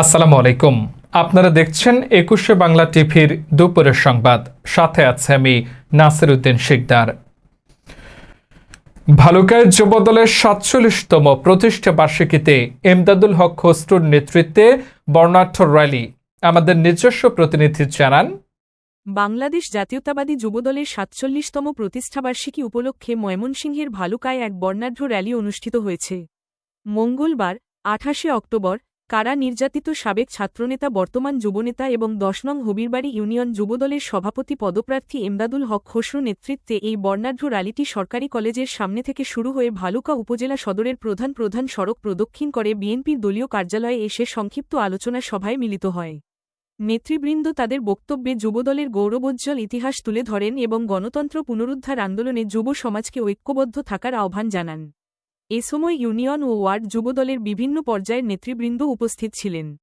আসসালামু আলাইকুম। আপনারা দেখছেন একুশে বাংলা টিভির দুপুরের সংবাদ। সাথে আছে আমি নাসির উদ্দিন শিকদার। ভালুকায় যুবদলের সাতচল্লিশতম প্রতিষ্ঠা বার্ষিকীতে এমদাদুল হক খসরুর নেতৃত্বে বর্ণাঢ্য র্যালি। আমাদের নিজস্ব প্রতিনিধি জানান, বাংলাদেশ জাতীয়তাবাদী যুবদলের সাতচল্লিশতম প্রতিষ্ঠাবার্ষিকী উপলক্ষে ময়মনসিংহের ভালুকায় এক বর্ণাঢ্য র্যালি অনুষ্ঠিত হয়েছে। মঙ্গলবার, আঠাশে অক্টোবর কারা নির্যাতিত সাবেক ছাত্রনেতা, বর্তমান যুবনেতা এবং দশ নং হবিরবাড়ি ইউনিয়ন যুবদলের সভাপতি পদপ্রার্থী এমদাদুল হক খসরু নেতৃত্বে এই বর্ণাঢ্য র্যালিটি সরকারি কলেজের সামনে থেকে শুরু হয়ে ভালুকা উপজেলা সদরের প্রধান প্রধান সড়ক প্রদক্ষিণ করে বিএনপির দলীয় কার্যালয়ে এসে সংক্ষিপ্ত আলোচনা সভায় মিলিত হয়। নেতৃবৃন্দ তাদের বক্তব্যে যুবদলের গৌরবোজ্জ্বল ইতিহাস তুলে ধরেন এবং গণতন্ত্র পুনরুদ্ধার আন্দোলনে যুব সমাজকে ঐক্যবদ্ধ থাকার আহ্বান জানান। এ সময় ইউনিয়ন ও ওয়ার্ড যুবদলের বিভিন্ন পর্যায়ের নেতৃবৃন্দ উপস্থিত ছিলেন।